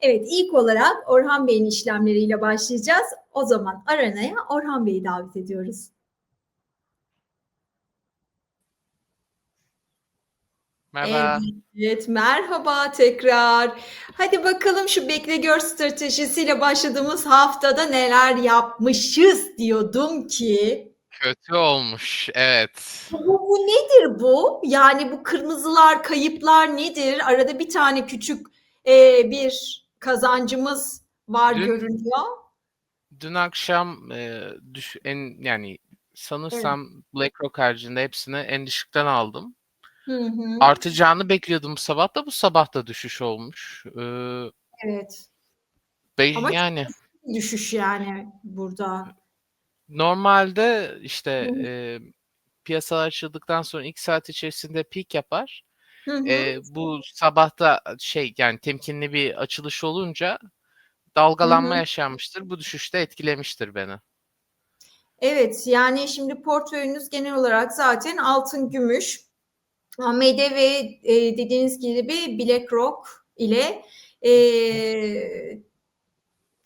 Evet, ilk olarak Orhan Bey'in işlemleriyle başlayacağız. O zaman aranaya Orhan Bey'i davet ediyoruz. Merhaba. Evet, merhaba tekrar. Hadi bakalım şu bekle gör stratejisiyle başladığımız haftada neler yapmışız diyordum ki. Kötü olmuş. Evet. Bu, bu nedir bu? Yani bu kırmızılar, kayıplar nedir? Arada bir tane küçük e, bir kazancımız var Dün- görünüyor. Dün akşam e, düş en yani sanırsam BlackRock haricinde hepsini en düşükten aldım. Hı hı. Artacağını bekliyordum bu sabah da bu sabah da düşüş olmuş. Ee, Evet. be- Ama- yani Düşüş yani burada. normalde işte Hı. e, piyasalar açıldıktan sonra ilk saat içerisinde peak yapar. Hı hı. E, bu sabahta şey yani temkinli bir açılış olunca dalgalanma Hı hı. yaşanmıştır. Bu düşüşte etkilemiştir beni. Evet yani şimdi portföyünüz genel olarak zaten altın, gümüş, AMD ve e, dediğiniz gibi BlackRock ile e,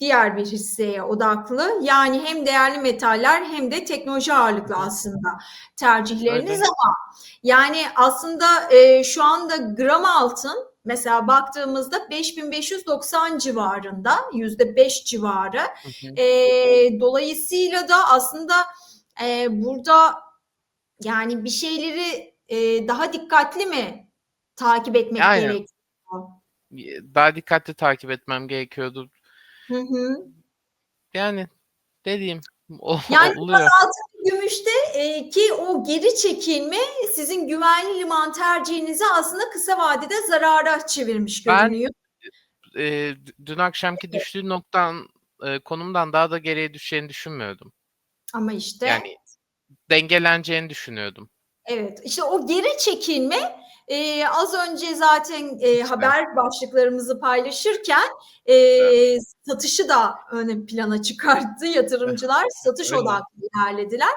diğer bir hisseye odaklı. Yani hem değerli metaller hem de teknoloji ağırlıklı aslında tercihleriniz Öyle. ama yani aslında e, şu anda gram altın mesela baktığımızda 5590 civarında yüzde 5 civarı. Hı hı. E, dolayısıyla da aslında e, burada yani bir şeyleri e, daha dikkatli mi takip etmek Aynen. gerekiyor? Daha dikkatli takip etmem gerekiyordu. Hı hı. Yani dediğim o, Yani oluyor. Gümüşte e, ki o geri çekilme sizin güvenli liman tercihinizi aslında kısa vadede zarara çevirmiş Ben- görünüyor. e, d- dün akşamki düştüğü noktan e, konumdan daha da geriye düşeceğini düşünmüyordum. Ama işte Yani dengeleneceğini düşünüyordum. evet işte o geri çekilme e, az önce zaten e, haber başlıklarımızı paylaşırken e, satışı da ön plana çıkarttı. Yatırımcılar satış Öyle. odaklı ilerlediler.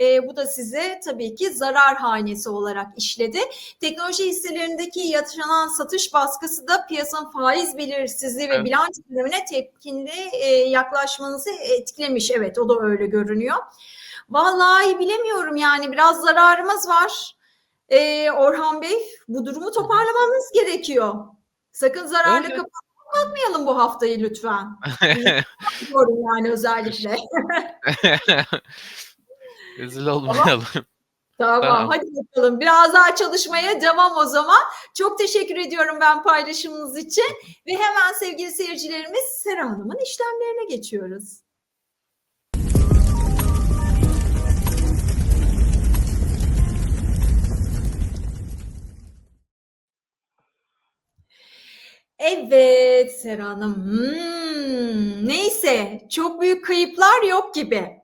E, bu da size tabii ki zarar hanesi olarak işledi. Teknoloji hisselerindeki yaşanan satış baskısı da piyasanın faiz belirsizliği ve Evet. bilanço dönemine tepkinli e, yaklaşmanızı etkilemiş. Evet o da öyle görünüyor. Vallahi bilemiyorum yani biraz zararımız var. Ee, Orhan Bey bu durumu toparlamamız gerekiyor. Sakın zararlı Öyle. kapatmayalım bu haftayı lütfen. Diyorum yani özellikle. Rezil olmayalım. Tamam, Tamam. hadi bakalım. Biraz daha çalışmaya devam o zaman. Çok teşekkür ediyorum ben paylaşımınız için. Ve hemen sevgili seyircilerimiz Sera Hanım'ın işlemlerine geçiyoruz. Evet Sera Hanım. Hmm, neyse çok büyük kayıplar yok gibi.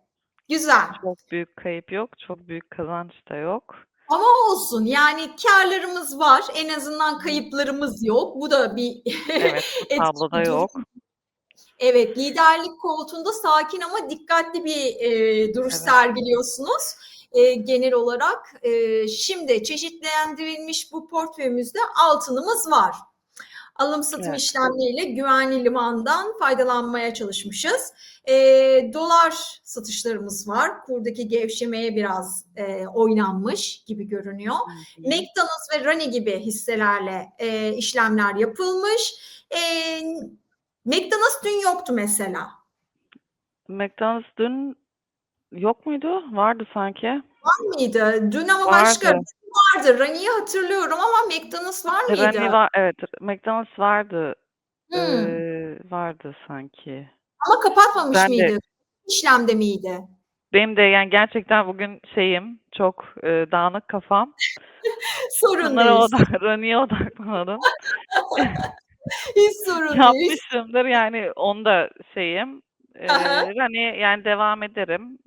Güzel. Çok büyük kayıp yok, çok büyük kazanç da yok. Ama olsun yani karlarımız var. En azından kayıplarımız yok. Bu da bir Evet, tabloda yok. Evet, liderlik koltuğunda sakin ama dikkatli bir e, duruş Evet. sergiliyorsunuz e, genel olarak. E, şimdi çeşitlendirilmiş bu portföyümüzde altınımız var. Alım satım Evet. işlemleriyle güvenli limandan faydalanmaya çalışmışız. E, dolar satışlarımız var. Kurdaki gevşemeye biraz e, oynanmış gibi görünüyor. McDonald's ve Rani gibi hisselerle e, işlemler yapılmış. E, McDonald's dün yoktu mesela. McDonald's dün yok muydu? Vardı sanki. Var mıydı? Dün ama başka Vardı. Rani'yi hatırlıyorum ama McDonald's var mıydı? Rani var, evet, McDonald's vardı. Hmm. Ee, vardı sanki. Ama kapatmamış ben de- mıydı? İşlemde miydi? Benim de yani gerçekten bugün şeyim, çok e, dağınık kafam. Sorun Bunlara değil. odak, Rani'ye odaklandım. Hiç sorun değil. Yapmışımdır yani onda şeyim. Ee. Rani yani devam ederim.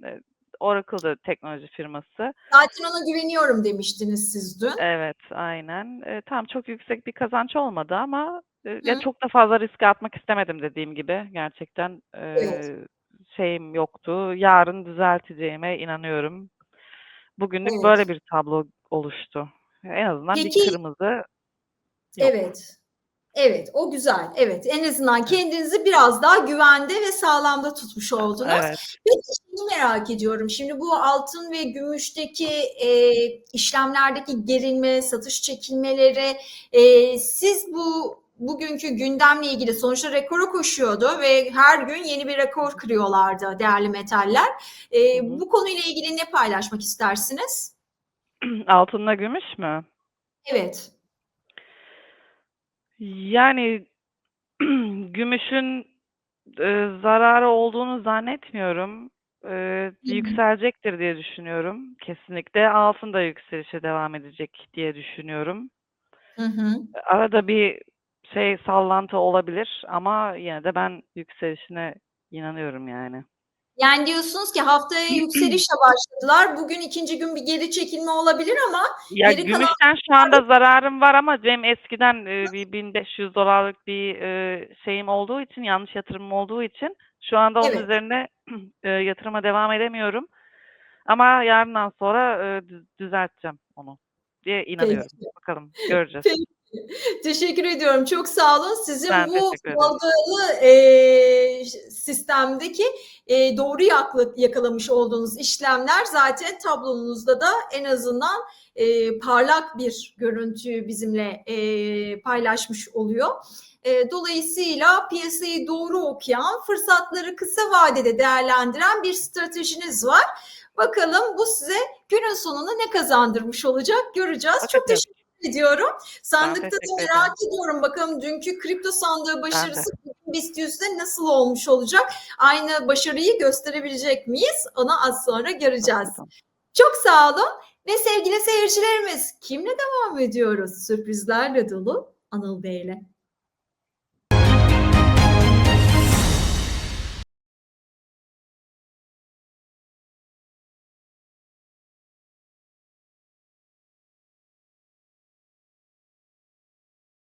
Oracle'da teknoloji firması. Zaten ona güveniyorum demiştiniz siz dün. Evet, aynen. Eee, tamam çok yüksek bir kazanç olmadı ama Hı. ya çok da fazla riske atmak istemedim dediğim gibi. Gerçekten Evet. eee, şeyim yoktu. Yarın düzelteceğime inanıyorum. Bugünlük Evet. böyle bir tablo oluştu. En azından bir Peki- kırmızı yok. Evet. Evet, o güzel. Evet, en azından kendinizi biraz daha güvende ve sağlamda tutmuş oldunuz. Evet. Peki şunu merak ediyorum. Şimdi bu altın ve gümüşteki e, işlemlerdeki gerilme, satış çekilmeleri, e, siz bu bugünkü gündemle ilgili sonuçta rekora koşuyordu ve her gün yeni bir rekor kırıyorlardı değerli metaller. E, Hı hı. bu konuyla ilgili ne paylaşmak istersiniz? Altınla gümüş mü? Evet. Yani gümüşün e, zararı olduğunu zannetmiyorum. E, yükselecektir diye düşünüyorum. Kesinlikle altın da yükselişe devam edecek diye düşünüyorum. Hı hı. Arada bir şey sallantı olabilir ama yine de ben yükselişine inanıyorum yani. Yani diyorsunuz ki haftaya yükselişle başladılar. Bugün ikinci gün bir geri çekilme olabilir ama Ya Geri kalan- gümüşten şu anda zararım var ama benim eskiden e, bir 1500 dolarlık bir e, şeyim olduğu için yanlış yatırımım olduğu için şu anda onun Evet. üzerine e, yatırıma devam edemiyorum. Ama yarından sonra e, düz- düzelteceğim onu diye inanıyorum. Bakalım göreceğiz. Peki. Teşekkür ediyorum. Çok sağ olun. Sizin Ben bu dalgalı e, sistemdeki e, doğru yakla- yakalamış olduğunuz işlemler zaten tablonuzda da en azından e, parlak bir görüntüyü bizimle e, paylaşmış oluyor. E, dolayısıyla piyasayı doğru okuyan, fırsatları kısa vadede değerlendiren bir stratejiniz var. Bakalım bu size günün sonunda ne kazandırmış olacak göreceğiz. Çok teşekkür ediyorum. Sandıkta da merak ediyorum. Bakalım dünkü kripto sandığı başarısı BIST 100'de nasıl olmuş olacak? Aynı başarıyı gösterebilecek miyiz? Onu az sonra göreceğiz. Çok sağ olun ve sevgili seyircilerimiz kimle devam ediyoruz? Sürprizlerle dolu Anıl Bey'le.